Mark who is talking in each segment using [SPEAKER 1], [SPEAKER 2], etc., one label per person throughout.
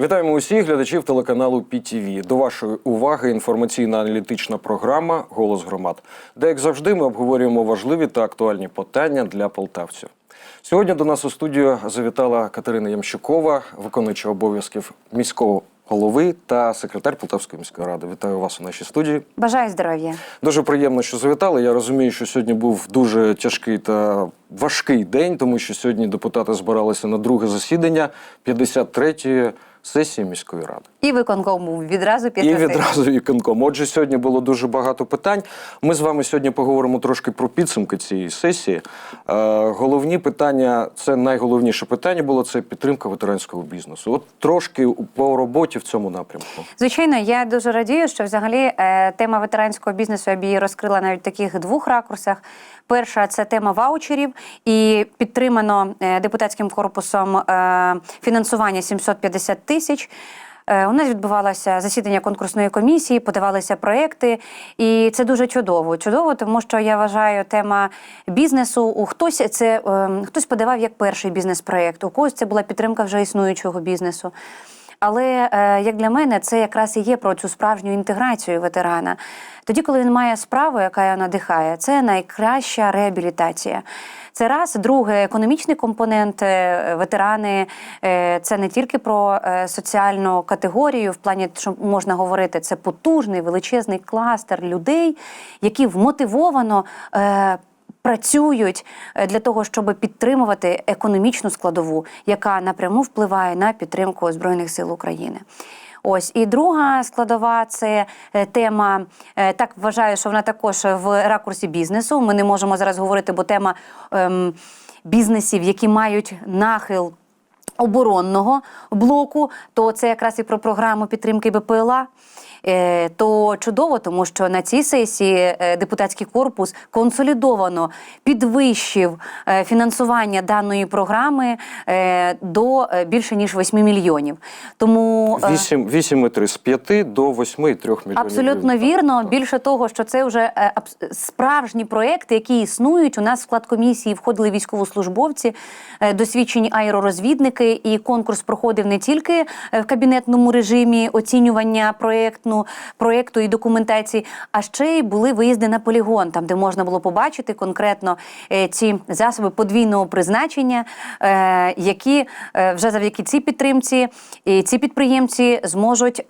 [SPEAKER 1] Вітаємо усіх глядачів телеканалу ПІТІВІ. До вашої уваги інформаційно-аналітична програма Голос громад, де, як завжди, ми обговорюємо важливі та актуальні питання для полтавців. Сьогодні до нас у студію завітала Катерина Ямщукова, виконуюча обов'язків міського голови та секретар Полтавської міської ради. Вітаю вас у нашій студії.
[SPEAKER 2] Бажаю здоров'я.
[SPEAKER 1] Дуже приємно, що завітали. Я розумію, що сьогодні був дуже тяжкий та важкий день, тому що сьогодні депутати збиралися на друге засідання 53-ї сесії міської ради.
[SPEAKER 2] І виконком був відразу після
[SPEAKER 1] І відразу віконком. Отже, сьогодні було дуже багато питань. Ми з вами сьогодні поговоримо трошки про підсумки цієї сесії. Е, головні питання, це найголовніше питання було це підтримка ветеранського бізнесу. От трошки по роботі в цьому напрямку.
[SPEAKER 2] Звичайно, я дуже радію, що взагалі е, тема ветеранського бізнесу я б її розкрила навіть в таких двох ракурсах. Перша це тема ваучерів, і підтримано е, депутатським корпусом е, фінансування 750 тисяч. Е, У нас відбувалося засідання конкурсної комісії, подавалися проекти, і це дуже чудово. Чудово, тому що я вважаю, тема бізнесу у хтось це е, хтось подавав як перший бізнес-проект, у когось це була підтримка вже існуючого бізнесу. Але е, як для мене, це якраз і є про цю справжню інтеграцію ветерана. Тоді, коли він має справу, яка його надихає, це найкраща реабілітація. Це раз, друге, економічний компонент е, ветерани. е, Це не тільки про соціальну категорію, в плані, що можна говорити, це потужний величезний кластер людей, які вмотивовано. Працюють е, для того, щоб підтримувати економічну складову, яка напряму впливає на підтримку Збройних сил України. Ось і друга складова це е, тема. е, Так вважаю, що вона також в ракурсі бізнесу. Ми не можемо зараз говорити, бо тема ем, бізнесів, які мають нахил оборонного блоку, то це якраз і про програму підтримки БПЛА. Е, То чудово, тому що на цій сесії е, депутатський корпус консолідовано підвищив е, фінансування даної програми до більше ніж 8 мільйонів. Тому е,
[SPEAKER 1] 8, 8,3 з 5 до 8,3 мільйонів.
[SPEAKER 2] Абсолютно вірно. Більше того, що це вже справжні проекти, які існують. У нас в склад комісії входили військовослужбовці, досвідчені аеророзвідники, і конкурс проходив не тільки в кабінетному режимі оцінювання проектну, проекту і документації, а ще й були виїзди на полігон, там де можна було побачити конкретно е, ці засоби подвійного призначення, е, які е, вже завдяки цій підтримці і ці підприємці зможуть.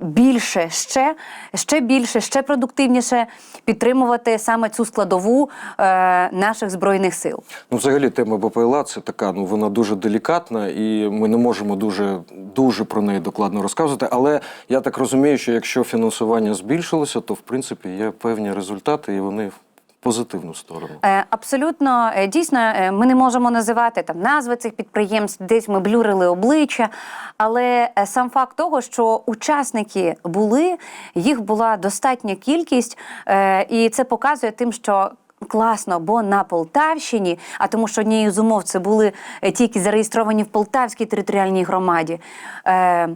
[SPEAKER 2] Більше ще, ще більше, ще продуктивніше підтримувати саме цю складову е, наших збройних сил.
[SPEAKER 1] Ну, взагалі, тема БПЛА це така, ну вона дуже делікатна, і ми не можемо дуже, дуже про неї докладно розказувати. Але я так розумію, що якщо фінансування збільшилося, то в принципі є певні результати, і вони позитивну сторону.
[SPEAKER 2] Е, Абсолютно е, дійсно, е, ми не можемо називати там назви цих підприємств, десь ми блюрили обличчя. Але сам факт того, що учасники були, їх була достатня кількість, і це показує тим, що. Класно, бо на Полтавщині, а тому, що однією з умов це були ті, які зареєстровані в Полтавській територіальній громаді. Е,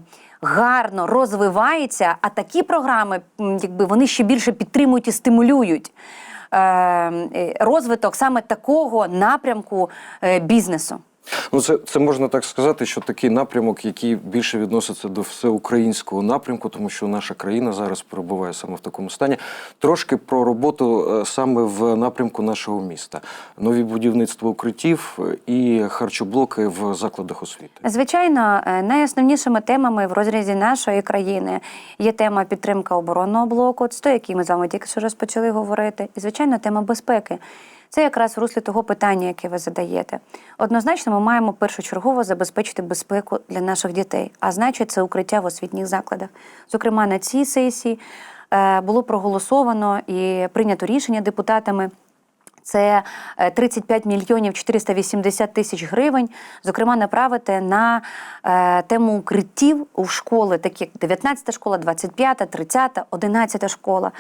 [SPEAKER 2] гарно розвивається, а такі програми, якби вони ще більше підтримують і стимулюють розвиток саме такого напрямку е, бізнесу.
[SPEAKER 1] Ну, це, це можна так сказати, що такий напрямок, який більше відноситься до всеукраїнського напрямку, тому що наша країна зараз перебуває саме в такому стані. Трошки про роботу е, саме в напрямку нашого міста. Нові будівництво укриттів е, і харчоблоки в закладах освіти.
[SPEAKER 2] Звичайно, е, найосновнішими темами в розрізі нашої країни є тема підтримка оборонного блоку, це той, який ми з вами тільки що розпочали говорити, і звичайно, тема безпеки. Це якраз в руслі того питання, яке ви задаєте. Однозначно, ми маємо першочергово забезпечити безпеку для наших дітей, а значить, це укриття в освітніх закладах. Зокрема, на цій сесії е, було проголосовано і прийнято рішення депутатами. Це е, 35 мільйонів 480 тисяч гривень, зокрема, направити на е, тему укриттів у школи, такі як 19 школа, 25, 30, 11 школа.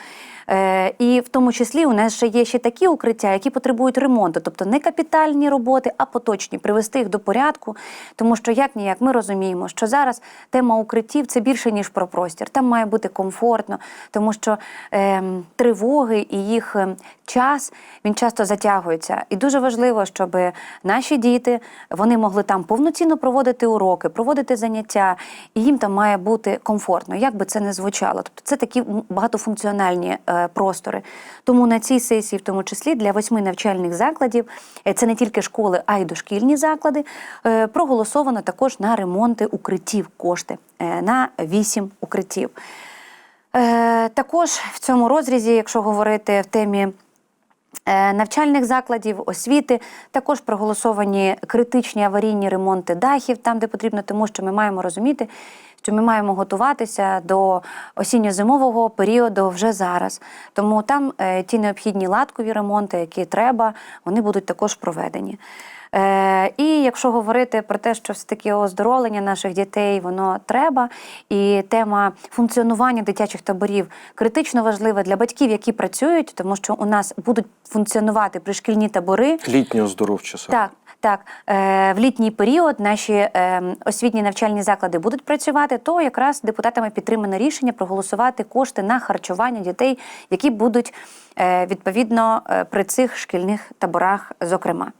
[SPEAKER 2] Е, і в тому числі у нас ще є ще такі укриття, які потребують ремонту, тобто не капітальні роботи, а поточні, привести їх до порядку. Тому що як ніяк ми розуміємо, що зараз тема укриттів це більше ніж про простір. Там має бути комфортно, тому що е, тривоги і їх е, час він часто затягується. І дуже важливо, щоб наші діти вони могли там повноцінно проводити уроки, проводити заняття, і їм там має бути комфортно, як би це не звучало. Тобто це такі багатофункціональні е, простори. Тому на цій сесії, в тому числі для восьми навчальних закладів, е, це не тільки школи, а й дошкільні заклади, е, проголосовано також на ремонти укриттів кошти на вісім укриттів. Також в цьому розрізі, якщо говорити в темі навчальних закладів, освіти, також проголосовані критичні аварійні ремонти дахів, там, де потрібно, тому що ми маємо розуміти, що ми маємо готуватися до осінньо-зимового періоду вже зараз. Тому там е, ті необхідні латкові ремонти, які треба, вони будуть також проведені. Е, і якщо говорити про те, що все таки оздоровлення наших дітей воно треба, і тема функціонування дитячих таборів критично важлива для батьків, які працюють, тому що у нас будуть функціонувати пришкільні табори.
[SPEAKER 1] Літні оздоровчі саме.
[SPEAKER 2] Так, так, е, в літній період наші е, освітні навчальні заклади будуть працювати, то якраз депутатами підтримане рішення проголосувати кошти на харчування дітей, які будуть відповідно при цих шкільних таборах, зокрема.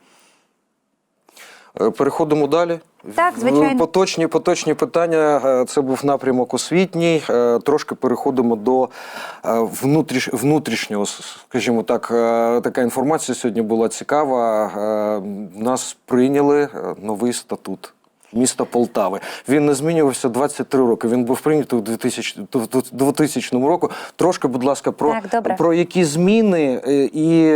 [SPEAKER 1] Е, Переходимо далі.
[SPEAKER 2] Так, звичайно.
[SPEAKER 1] Поточні, поточні питання. Е, Це був напрямок освітній. Е, Трошки переходимо до е, внутріш, внутрішнього, скажімо так. е, Така інформація сьогодні була цікава. Е, Нас прийняли е, новий статут. Міста Полтави. Він не змінювався 23 роки. Він був прийнятий у 2000, в 2000 року. Трошки, будь ласка, про,
[SPEAKER 2] Так,
[SPEAKER 1] про які зміни е, і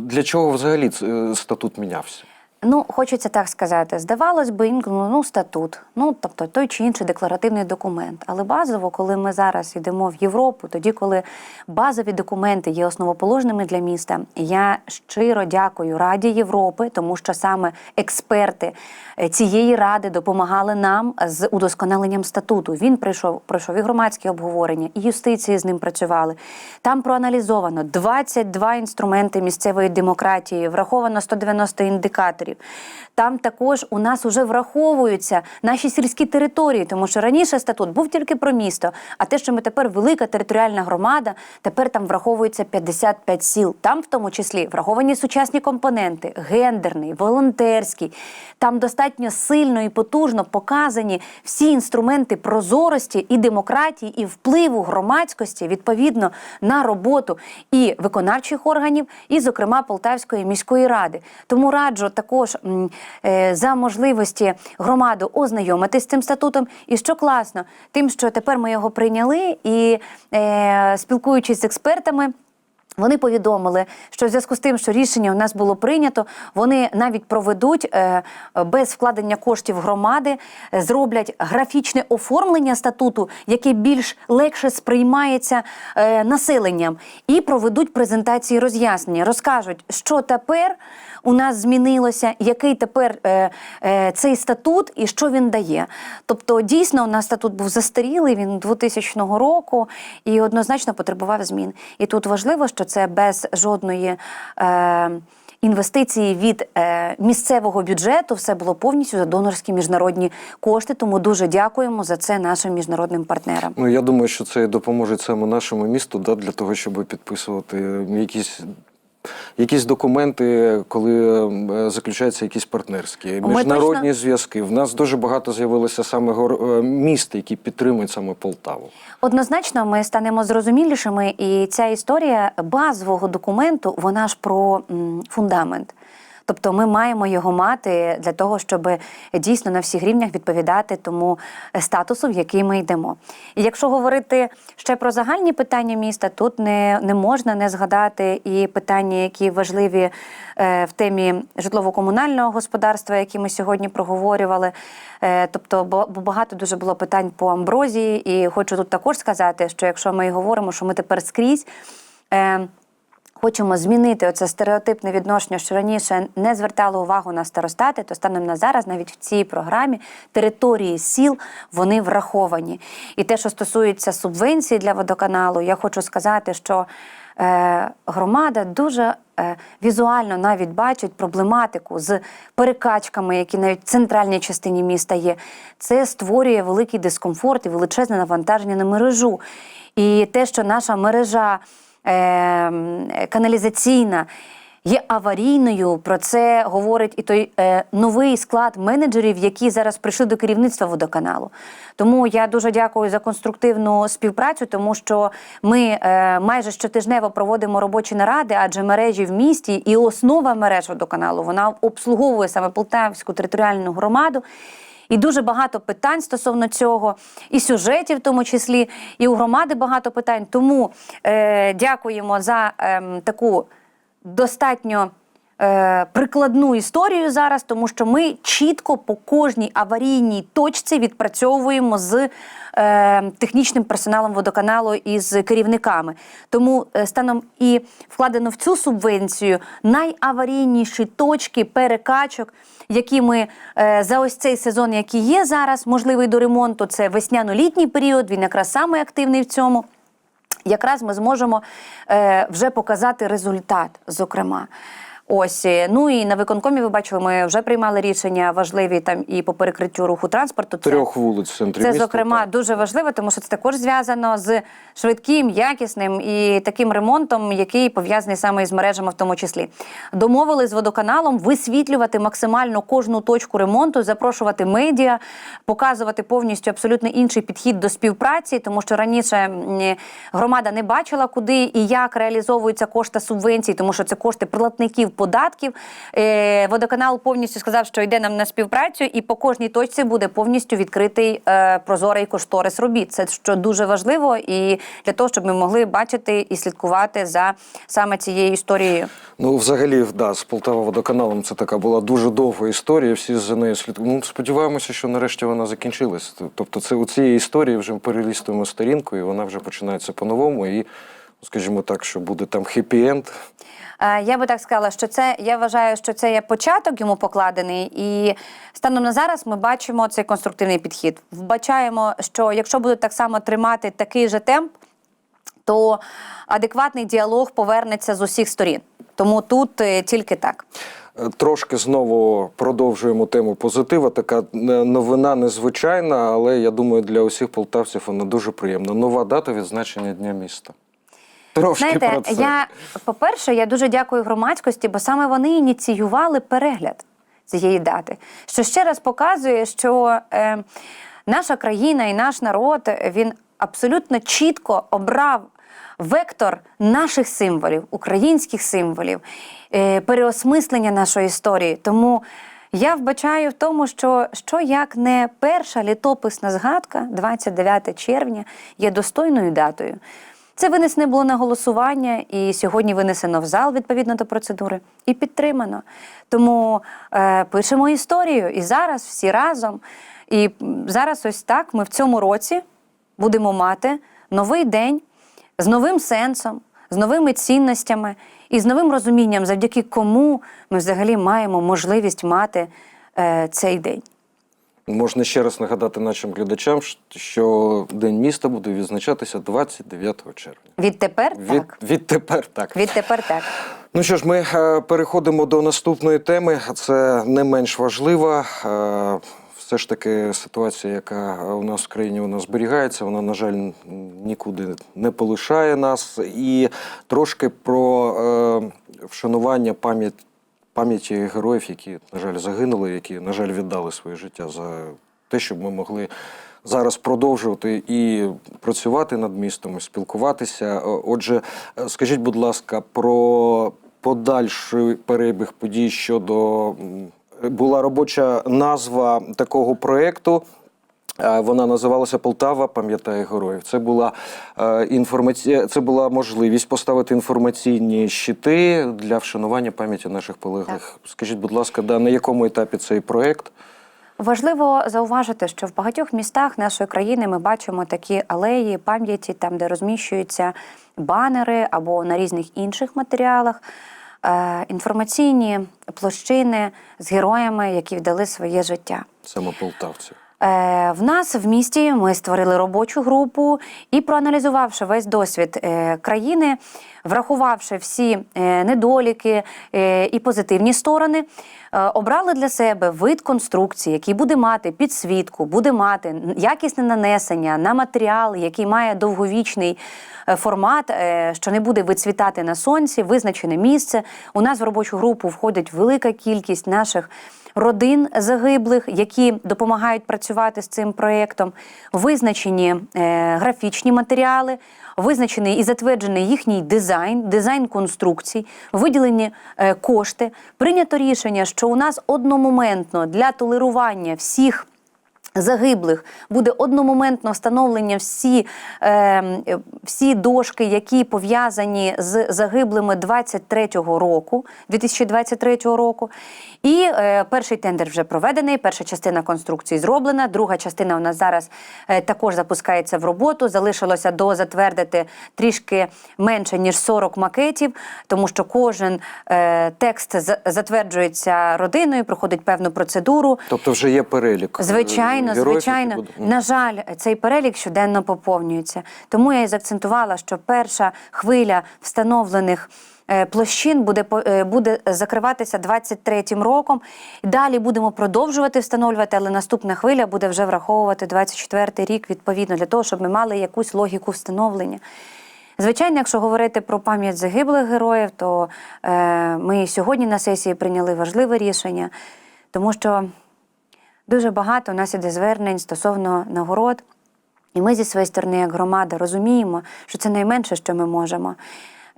[SPEAKER 1] для чого взагалі е, статут мінявся?
[SPEAKER 2] Ну, хочеться так сказати. Здавалось би, інколи ну, статут, ну тобто той чи інший декларативний документ. Але базово, коли ми зараз йдемо в Європу, тоді, коли базові документи є основоположними для міста, я щиро дякую Раді Європи, тому що саме експерти е, цієї ради допомагали нам з удосконаленням статуту. Він прийшов, пройшов і громадські обговорення, і юстиції з ним працювали. Там проаналізовано 22 інструменти місцевої демократії, враховано 190 індикаторів. negative. Там також у нас вже враховуються наші сільські території, тому що раніше статут був тільки про місто. А те, що ми тепер велика територіальна громада, тепер там враховується 55 сіл. Там, в тому числі, враховані сучасні компоненти, гендерний, волонтерський. Там достатньо сильно і потужно показані всі інструменти прозорості і демократії, і впливу громадськості відповідно на роботу і виконавчих органів, і, зокрема, Полтавської міської ради. Тому раджу також за можливості громаду ознайомитись з цим статутом. І що класно, тим, що тепер ми його прийняли, і е, спілкуючись з експертами. Вони повідомили, що в зв'язку з тим, що рішення у нас було прийнято, вони навіть проведуть е, без вкладення коштів громади, е, зроблять графічне оформлення статуту, яке більш легше сприймається е, населенням, і проведуть презентації роз'яснення, розкажуть, що тепер у нас змінилося, який тепер цей статут і що він дає. Тобто, дійсно, у нас статут був застарілий, він 2000 року і однозначно потребував змін. І тут важливо, що це без жодної. Е, Інвестиції від е, місцевого бюджету все було повністю за донорські міжнародні кошти. Тому дуже дякуємо за це нашим міжнародним партнерам.
[SPEAKER 1] Ну я думаю, що це допоможе саме нашому місту, да, для того, щоб підписувати якісь. Якісь документи, коли е, заключаються якісь партнерські міжнародні
[SPEAKER 2] точно-
[SPEAKER 1] зв'язки. В нас дуже багато з'явилося саме гор- е, міст, які підтримують саме Полтаву.
[SPEAKER 2] Однозначно, ми станемо зрозумілішими, і ця історія базового документу, вона ж про фундамент. Тобто ми маємо його мати для того, щоб дійсно на всіх рівнях відповідати тому статусу, в який ми йдемо. І якщо говорити ще про загальні питання міста, тут не, не можна не згадати і питання, які важливі е, в темі житлово-комунального господарства, які ми сьогодні проговорювали. Е, тобто, бо багато дуже було питань по амброзії, і хочу тут також сказати, що якщо ми говоримо, що ми тепер скрізь. Хочемо змінити оце стереотипне відношення, що раніше не звертали увагу на старостати, то станом на зараз, навіть в цій програмі, території сіл вони враховані. І те, що стосується субвенцій для водоканалу, я хочу сказати, що е, громада дуже е, візуально навіть бачить проблематику з перекачками, які навіть в центральній частині міста є. Це створює великий дискомфорт і величезне навантаження на мережу. І те, що наша мережа каналізаційна є аварійною. Про це говорить і той е, новий склад менеджерів, які зараз прийшли до керівництва водоканалу. Тому я дуже дякую за конструктивну співпрацю, тому що ми е, майже щотижнево проводимо робочі наради, адже мережі в місті і основа мереж водоканалу вона обслуговує саме Полтавську територіальну громаду. І дуже багато питань стосовно цього, і сюжетів, в тому числі, і у громади багато питань. Тому е, дякуємо за ем, таку достатньо е, прикладну історію зараз, тому що ми чітко по кожній аварійній точці відпрацьовуємо з е, технічним персоналом водоканалу і з керівниками. Тому е, станом і вкладено в цю субвенцію найаварійніші точки перекачок. Які ми е, за ось цей сезон, який є зараз, можливий до ремонту, це весняно-літній період. Він якраз саме активний в цьому якраз ми зможемо е, вже показати результат, зокрема. Ось е, ну і на виконкомі ви бачили, ми вже приймали рішення важливі там і по перекриттю руху транспорту. Це-
[SPEAKER 1] Трьох вулиць в центрі
[SPEAKER 2] це,
[SPEAKER 1] міста.
[SPEAKER 2] зокрема,
[SPEAKER 1] так.
[SPEAKER 2] дуже важливо, тому що це також зв'язано з швидким, якісним і таким ремонтом, який пов'язаний саме із мережами, в тому числі. Домовили з водоканалом висвітлювати максимально кожну точку ремонту, запрошувати медіа, показувати повністю абсолютно інший підхід до співпраці, тому що раніше громада не бачила, куди і як реалізовуються кошти субвенцій, тому що це кошти платників податків. Е, Водоканал повністю сказав, що йде нам на співпрацю, і по кожній точці буде повністю відкритий е, прозорий кошторис робіт. Це що дуже важливо, і для того, щоб ми могли бачити і слідкувати за саме цією історією.
[SPEAKER 1] Ну, взагалі, да, з Полтава водоканалом це така була дуже довга історія. Всі за нею слідкують. Ну, сподіваємося, що нарешті вона закінчилась. Тобто, це у цієї історії вже перелістуємо сторінку, і вона вже починається по-новому. І, скажімо так, що буде там хеппі-енд.
[SPEAKER 2] Я би так сказала, що це я вважаю, що це є початок йому покладений, і станом на зараз ми бачимо цей конструктивний підхід. Вбачаємо, що якщо будуть так само тримати такий же темп, то адекватний діалог повернеться з усіх сторін. Тому тут е, тільки так.
[SPEAKER 1] Е, Трошки знову продовжуємо тему позитива. Така е, новина незвичайна, але я думаю, для усіх полтавців вона дуже приємна. Нова дата відзначення Дня міста. Трошки
[SPEAKER 2] Знаєте,
[SPEAKER 1] про це.
[SPEAKER 2] я по-перше, я дуже дякую громадськості, бо саме вони ініціювали перегляд цієї дати, що ще раз показує, що е, наша країна і наш народ він абсолютно чітко обрав вектор наших символів, українських символів, е, переосмислення нашої історії. Тому я вбачаю в тому, що що як не перша літописна згадка, 29 червня, є достойною датою. Це винесене було на голосування, і сьогодні винесено в зал відповідно до процедури, і підтримано. Тому е, пишемо історію і зараз всі разом. І зараз, ось так, ми в цьому році будемо мати новий день з новим сенсом, з новими цінностями і з новим розумінням, завдяки кому ми взагалі маємо можливість мати е, цей день.
[SPEAKER 1] Можна ще раз нагадати нашим глядачам, що День міста буде відзначатися 29 червня.
[SPEAKER 2] Відтепер
[SPEAKER 1] Від,
[SPEAKER 2] так.
[SPEAKER 1] відтепер так.
[SPEAKER 2] Відтепер так.
[SPEAKER 1] Ну що ж, ми е, переходимо до наступної теми. Це не менш важлива. Е, все ж таки ситуація, яка у нас в країні вона зберігається, вона, на жаль, нікуди не полишає нас. І трошки про е, вшанування пам'ять. Пам'яті героїв, які, на жаль, загинули, які, на жаль, віддали своє життя за те, щоб ми могли зараз продовжувати і працювати над містом, і спілкуватися. Отже, е, скажіть, будь ласка, про подальший перебіг подій щодо була робоча назва такого проєкту. Вона називалася Полтава пам'ятає героїв. Це була е, інформація, це була можливість поставити інформаційні щити для вшанування пам'яті наших полеглих. Скажіть, будь ласка, да, на якому етапі цей проєкт?
[SPEAKER 2] Важливо зауважити, що в багатьох містах нашої країни ми бачимо такі алеї пам'яті, там, де розміщуються банери або на різних інших матеріалах. е, Інформаційні площини з героями, які вдали своє життя.
[SPEAKER 1] Саме полтавці.
[SPEAKER 2] Е, В нас в місті ми створили робочу групу і проаналізувавши весь досвід е, країни, врахувавши всі е, недоліки е, і позитивні сторони, е, обрали для себе вид конструкції, який буде мати підсвітку, буде мати якісне нанесення на матеріал, який має довговічний формат, що не буде вицвітати на сонці, визначене місце. У нас в робочу групу входить велика кількість наших родин загиблих, які допомагають працювати з цим проєктом, визначені е, графічні матеріали, визначений і затверджений їхній дизайн, дизайн конструкцій, виділені е, кошти. Прийнято рішення, що у нас одномоментно для толерування всіх. Загиблих буде одномоментно встановлення всі, е, всі дошки, які пов'язані з загиблими 23-го року, 2023 року. І е, перший тендер вже проведений, перша частина конструкції зроблена, друга частина у нас зараз е, також запускається в роботу. Залишилося до затвердити трішки менше ніж 40 макетів, тому що кожен е, текст за- затверджується родиною, проходить певну процедуру.
[SPEAKER 1] Тобто вже є перелік. е,
[SPEAKER 2] Звичайно, звичайно.
[SPEAKER 1] будуть-
[SPEAKER 2] На жаль, цей перелік щоденно поповнюється. Тому я і заакцентувала, що перша хвиля встановлених. е, Площин буде е, буде закриватися 23-м роком. Далі будемо продовжувати встановлювати, але наступна хвиля буде вже враховувати 24-й рік відповідно для того, щоб ми мали якусь логіку встановлення. Звичайно, якщо говорити про пам'ять загиблих героїв, то е, ми сьогодні на сесії прийняли важливе рішення, тому що Дуже багато у нас іде звернень стосовно нагород. І ми зі своєї сторони, як громада, розуміємо, що це найменше, що ми можемо.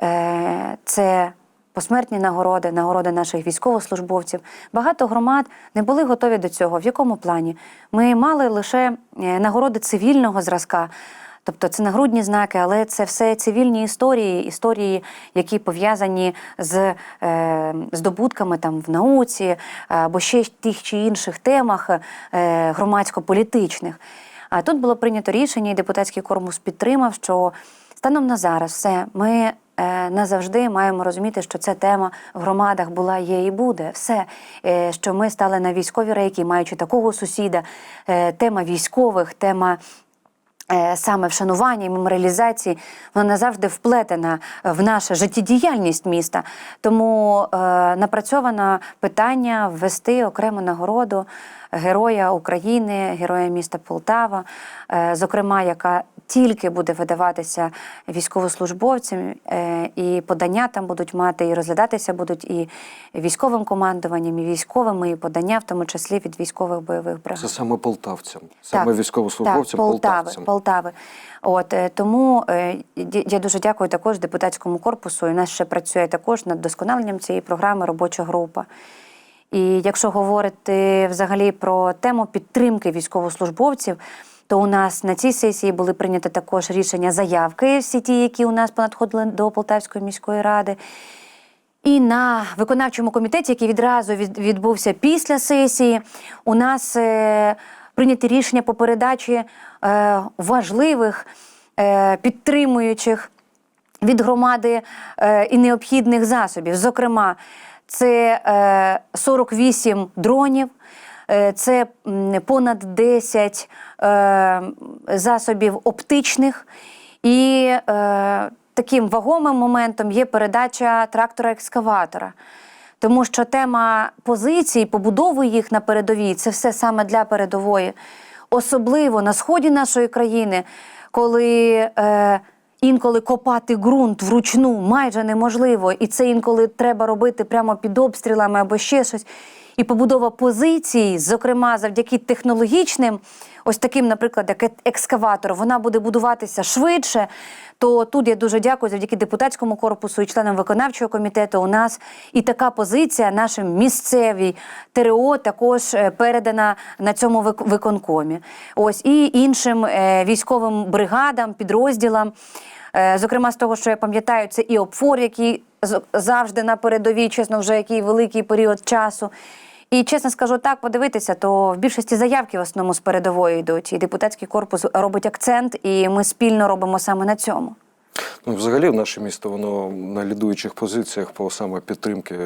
[SPEAKER 2] Е, Це посмертні нагороди, нагороди наших військовослужбовців. Багато громад не були готові до цього. В якому плані? Ми мали лише е, нагороди цивільного зразка. Тобто це нагрудні знаки, але це все цивільні історії, історії, які пов'язані з е, здобутками там в науці е, або ще тих чи інших темах е, громадсько-політичних. А тут було прийнято рішення, і депутатський корпус підтримав, що станом на зараз все ми. е, Назавжди маємо розуміти, що ця тема в громадах була, є і буде. Все, Е, що ми стали на військові рейки, маючи такого сусіда, тема військових, тема саме вшанування і меморіалізації, вона назавжди вплетена в нашу життєдіяльність міста. Тому е, напрацьовано питання ввести окрему нагороду Героя України, Героя міста Полтава, е, зокрема, яка тільки буде видаватися військовослужбовцям, е, і подання там будуть мати, і розглядатися будуть і військовим командуванням, і військовими, і подання, в тому числі від військових бойових бригад.
[SPEAKER 1] Це саме полтавцям, саме військовослужбовцям,
[SPEAKER 2] так, Полтави,
[SPEAKER 1] полтавцям.
[SPEAKER 2] Полтави. От е, тому е, я дуже дякую також депутатському корпусу. І у нас ще працює також над досконаленням цієї програми робоча група. І якщо говорити взагалі про тему підтримки військовослужбовців, то у нас на цій сесії були прийняті також рішення заявки, всі ті, які у нас понадходили до Полтавської міської ради. І на виконавчому комітеті, який відразу від- відбувся після сесії, у нас е, прийняті рішення по передачі е, важливих, е, підтримуючих від громади і необхідних засобів. Зокрема, це е, 48 дронів. Е, Це понад 10 е, засобів оптичних, і е, таким вагомим моментом є передача трактора-екскаватора. Тому що тема позицій, побудови їх на передовій це все саме для передової. Особливо на сході нашої країни, коли е, інколи копати ґрунт вручну майже неможливо, і це інколи треба робити прямо під обстрілами або ще щось. І побудова позицій, зокрема завдяки технологічним, ось таким, наприклад, як екскаватор, вона буде будуватися швидше. То тут я дуже дякую завдяки депутатському корпусу і членам виконавчого комітету. У нас і така позиція нашим місцевій ТРО також е, передана на цьому вик- виконкомі. Ось і іншим е, військовим бригадам, підрозділам. Е, Зокрема, з того, що я пам'ятаю, це і ОПФОР, який завжди на передовій, чесно, вже який великий період часу. І чесно скажу так, подивитися, то в більшості заявки в основному з передової йдуть. І депутатський корпус робить акцент, і ми спільно робимо саме на цьому.
[SPEAKER 1] Ну, взагалі, наше місто воно на лідуючих позиціях по саме підтримки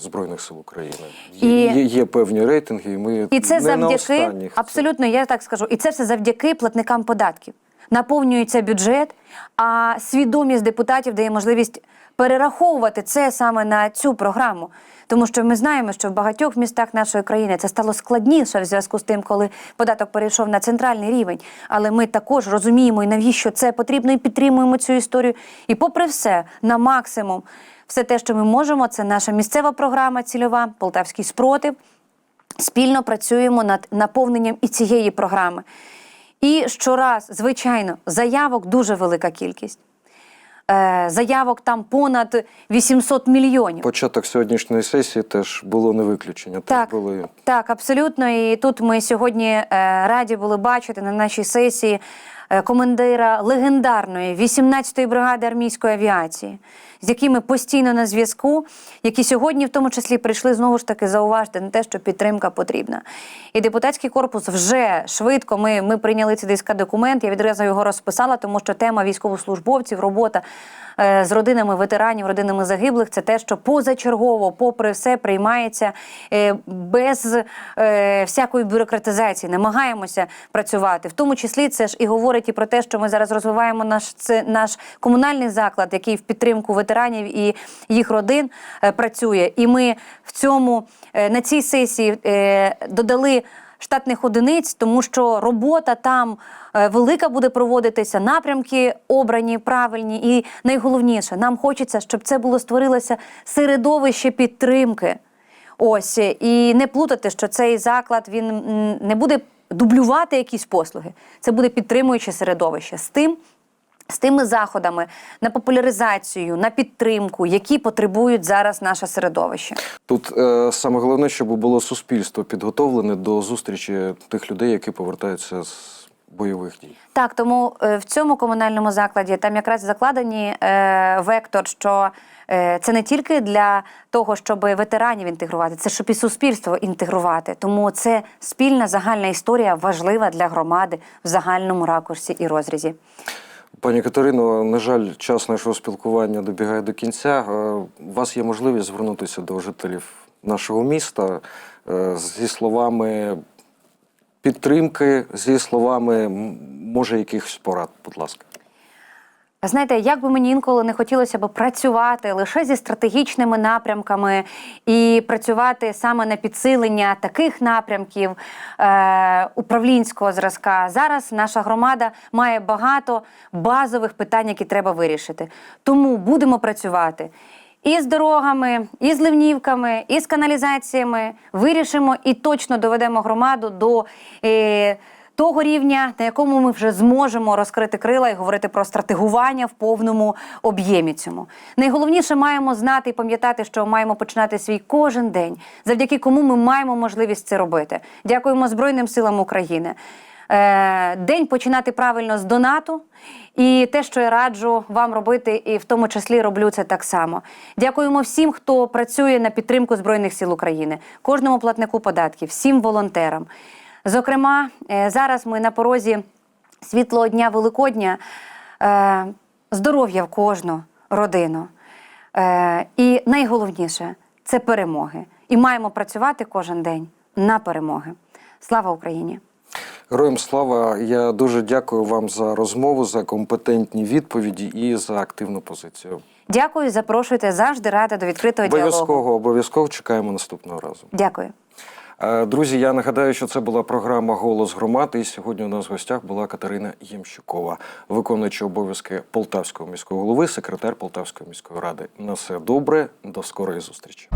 [SPEAKER 1] Збройних сил України.
[SPEAKER 2] І-
[SPEAKER 1] є, є певні рейтинги, і ми
[SPEAKER 2] І це
[SPEAKER 1] не на
[SPEAKER 2] завдяки
[SPEAKER 1] останніх.
[SPEAKER 2] абсолютно, я так скажу, і це все завдяки платникам податків. Наповнюється бюджет, а свідомість депутатів дає можливість перераховувати це саме на цю програму. Тому що ми знаємо, що в багатьох містах нашої країни це стало складніше в зв'язку з тим, коли податок перейшов на центральний рівень. Але ми також розуміємо і навіщо це потрібно, і підтримуємо цю історію. І попри все, на максимум, все те, що ми можемо, це наша місцева програма цільова, Полтавський спротив. Спільно працюємо над наповненням і цієї програми. І щораз, звичайно, заявок дуже велика кількість. Е, заявок там понад 800 мільйонів.
[SPEAKER 1] Початок сьогоднішньої сесії теж було не виключення.
[SPEAKER 2] Так,
[SPEAKER 1] були
[SPEAKER 2] так, абсолютно. І тут ми сьогодні е, раді були бачити на нашій сесії е, командира легендарної 18-ї бригади армійської авіації, з якими постійно на зв'язку, які сьогодні в тому числі прийшли знову ж таки зауважити на те, що підтримка потрібна. І депутатський корпус вже швидко. Ми, ми прийняли цей ДСК документ. Я відразу його розписала, тому що тема військовослужбовців, робота е, з родинами ветеранів, родинами загиблих це те, що позачергово, попри все, приймається е, без е, всякої бюрократизації. Намагаємося працювати. В тому числі це ж і говорить і про те, що ми зараз розвиваємо наш це наш комунальний заклад, який в підтримку ветеранів і їх родин е, працює. І ми в цьому е, на цій сесії е, додали штатних одиниць, тому що робота там велика буде проводитися, напрямки обрані, правильні. І найголовніше, нам хочеться, щоб це було створилося середовище підтримки. Ось і не плутати, що цей заклад він не буде дублювати якісь послуги. Це буде підтримуюче середовище з тим. З тими заходами на популяризацію, на підтримку, які потребують зараз наше середовище.
[SPEAKER 1] тут е, саме головне, щоб було суспільство підготовлене до зустрічі тих людей, які повертаються з бойових дій.
[SPEAKER 2] Так, тому е, в цьому комунальному закладі там якраз закладені е, вектор, що е, це не тільки для того, щоб ветеранів інтегрувати, це щоб і суспільство інтегрувати. Тому це спільна загальна історія важлива для громади в загальному ракурсі і розрізі.
[SPEAKER 1] Пані Катерино, на жаль, час нашого спілкування добігає до кінця. Е, У вас є можливість звернутися до жителів нашого міста е, зі словами підтримки, зі словами, може, якихось порад, будь ласка.
[SPEAKER 2] Знаєте, як би мені інколи не хотілося б працювати лише зі стратегічними напрямками і працювати саме на підсилення таких напрямків е, управлінського зразка. Зараз наша громада має багато базових питань, які треба вирішити. Тому будемо працювати. І з дорогами, і з ливнівками, і з каналізаціями вирішимо і точно доведемо громаду до е, того рівня, на якому ми вже зможемо розкрити крила і говорити про стратегування в повному об'ємі цьому. Найголовніше маємо знати і пам'ятати, що маємо починати свій кожен день, завдяки кому ми маємо можливість це робити. Дякуємо Збройним силам України. Е, День починати правильно з донату. І те, що я раджу вам робити, і в тому числі роблю це так само. Дякуємо всім, хто працює на підтримку Збройних сил України, кожному платнику податків, всім волонтерам. Зокрема, е, зараз ми на порозі світлого дня Великодня, Е, здоров'я в кожну родину. Е, І найголовніше це перемоги. І маємо працювати кожен день на перемоги. Слава Україні!
[SPEAKER 1] Героям слава! Я дуже дякую вам за розмову, за компетентні відповіді і за активну позицію.
[SPEAKER 2] Дякую, запрошуйте завжди рада до відкритого діалогу.
[SPEAKER 1] Обов'язково, обов'язково чекаємо наступного разу.
[SPEAKER 2] Дякую.
[SPEAKER 1] Е, Друзі, я нагадаю, що це була програма Голос громади. І сьогодні у нас в гостях була Катерина Ємщукова, виконуюча обов'язки Полтавського міського голови, секретар Полтавської міської ради. На все добре, до скорої зустрічі.